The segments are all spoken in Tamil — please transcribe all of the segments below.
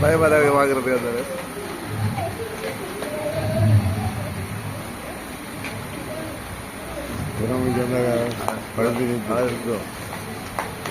பயமாக வாங்குறதுக்கு அந்த இருக்கும்.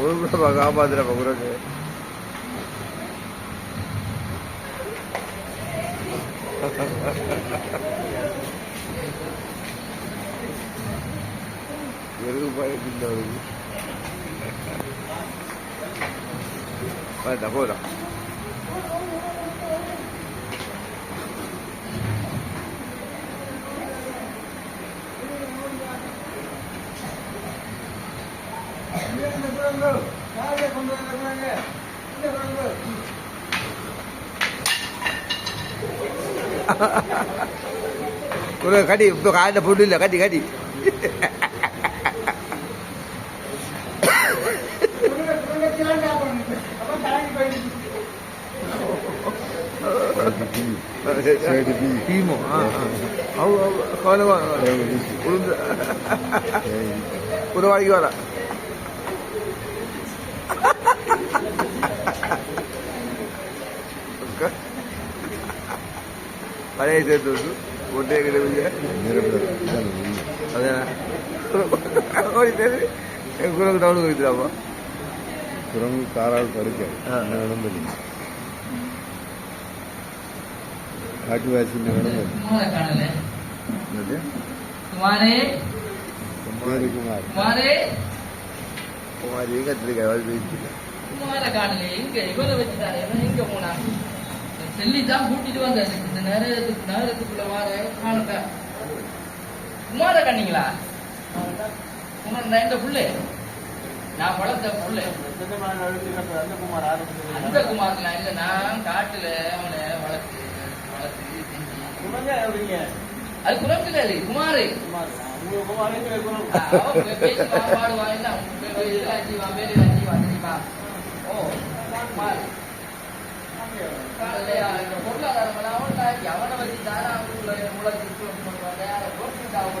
ஒரு கூட காப்பாத்துற குரங்கு வெறும் பயத்தில் வருது வேண்டாம் போதும் ஒரு கடி இப்போ காலையில் பொண்ணு இல்லை கட்டி கட்டி சைடு பி டீமோ உளுந்து உதவாடிக்கு வர பழைய சேர்த்து ஒன்றே கிடையாது அதான் ஒரு டவுனுக்கு இருக்குதாப்பா குரங்கு காரால் தடுக்க ஆ. நடந்தது. காட்டுவாசி நடந்தது. குமாரே குமார். கத்திரிக்காய் வந்து போயிட்டு குமார காணல. எங்க? இவரை வச்சுட்டாரு. இவன் எங்க போனா செல்லி தான் கூட்டிட்டு வந்தாரு. இந்த நேரத்துக்கு நேரத்துக்குள்ள வார காணக்க குமார கண்ணீங்களா குமார் நான் எங்க புள்ளே. நான் வளர்ந்த புள்ளே அந்த குமார்லாம் இல்ல நான் காட்டுல அவனை வளர்த்து வளர்த்து செஞ்சு அது குரங்கு கிடையாது குமாரு. பாடுவான் என்ன பொருளாதாரம் அவனை வச்சு தானே அவங்களுக்குள்ள உலகத்துக்கு அவங்க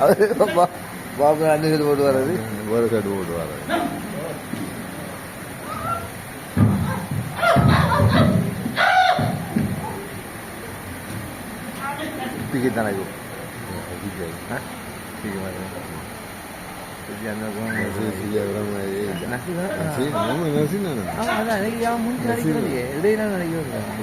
அது பாபு அண்ணு கட்டு போட்டு வர்றது ஒரு சைடு போடுவார் வர்றது தானே இது பிக்கி மாதிரி பிக்கி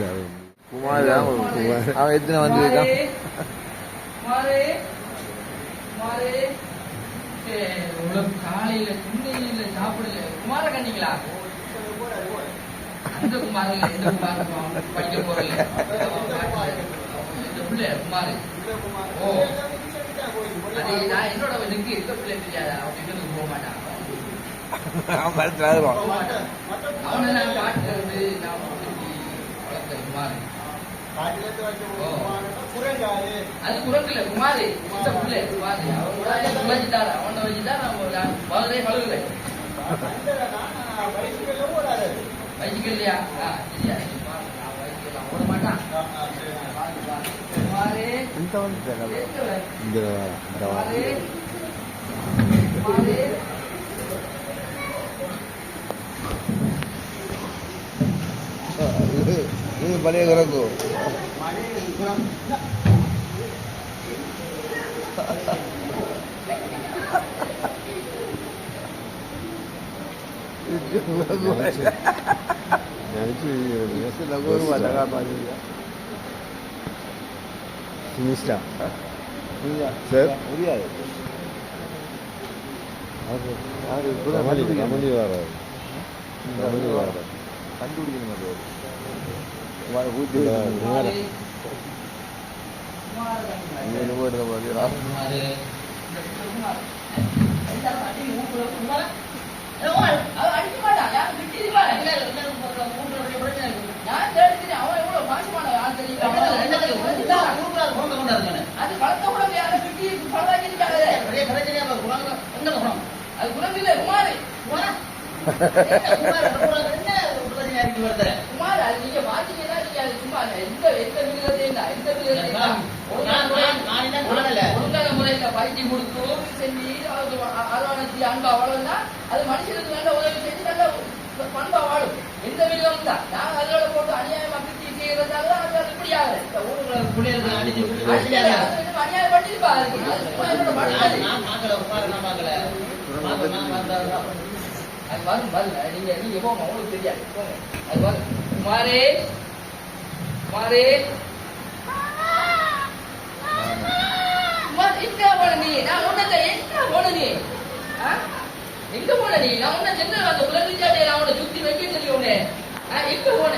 நினைக்கிறேன். குமார்? தான் குமார். அவன் எத்தனை வந்து இருக்கான் குமாரே. குமாரே. சரி, உனக்கு காலையில திண்ணையில சாப்பிடல. குமார கண்டிங்களா அந்த குமார் இந்த குமார் படிக்க போறல இந்த பிள்ளை குமார். ஓ. அது நான் என்னோட இதுக்கு இந்த பிள்ளை தெரியாதா? அப்படின்னு போக மாட்டான்? அவன் படத்தில் ஆடுவான் போக மாட்டான் அவனை நான் காட்டுல இருந்து நான் வளர்த்த குமார். அது குரங்கில்ல குமாரி. இந்த பிள்ளை குமாரி. அவன் வச்சுட்டாரு. அவனை வச்சுட்டா நம்ம முதலே பழகுல நான் வச்சுக்கலாம் ஓட மாட்டான். குமாரே. இந்த வந்து எங்க வர? இந்த இந்த குமாரே. குமாரே. இது பழைய ஃபினிஷ்டா சார் வர கண்டுபிடிக்கணும் அது குமாரே குமாரே இங்கே பார்த்தீங்களா குமாரு இந்த குமார் இருக்கு நான் கூட யாரும் திட்டி பரவாயில்லை இருக்காது அது குணம் இல்ல குமார் குமார் அது நீங்க சும்மா எந்த எந்த விதத்தையும் தான் எந்த விதத்தையும் ஒழுங்கான முறையில பயிற்சி கொடுத்து செஞ்சு அது அரவணைச்சி அன்பா வளர்ந்தா அது மனுஷனுக்கு நல்ல உதவி செஞ்சு நல்ல பண்பா வாழும். எந்த விதமும் தான் நான் அதோட போட்டு அநியாயமா பிரிச்சு செய்யறதால அது அது இப்படி ஆகுது. இந்த ஊருக்குள்ள அடிச்சு அநியாயம் பண்ணிருப்பா அது வரும் நீங்க நீங்க போங்க உங்களுக்கு தெரியாது. போங்க. அது வரும். குமாரே குமாரே குமார் எங்க போன நீ? நான் உன்னத எங்க போன நீ? எங்க போன நீ? நான் உன்ன சென்ன அந்த உலகிச்சாட்டை நான் உன்னை சுத்தி வைக்க சொல்லி உன்னை எங்க போன?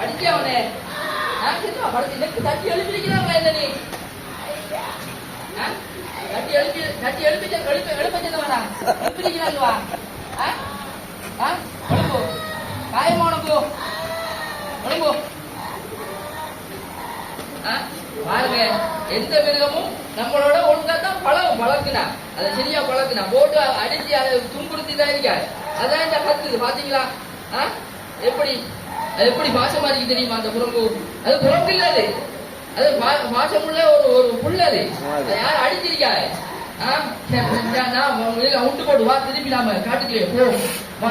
அடிச்சா உன்னை? எனக்கு தட்டி எழுப்பிருக்கிறாங்களா என்ன நீ? தட்டி எழுப்பி தட்டி எழுப்பி எழுப்ப சென்னவனா ஆ? காயமா உனக்கு. உடம்பு. பாருங்க எந்த மிருகமும் நம்மளோட ஒழுங்கா தான் பழகும் பழக்கினா அதை சரியா பழக்கினா போட்டு அடிச்சு அதை துன்புறுத்தி தான் இருக்காது அதான் இந்த கத்துது பாத்தீங்களா? எப்படி? அது எப்படி பாசமா இருக்கு தெரியுமா அந்த குரங்கு? அது குரங்கு இல்ல அது. அது பா- பாசமுள்ள ஒரு ஒரு புள்ள அது. அதை அடிச்சிருக்காரு? ஆ? நான் உண்டு போட்டு வா திருப்பி நாம காட்டுக்கலையே போ. வா.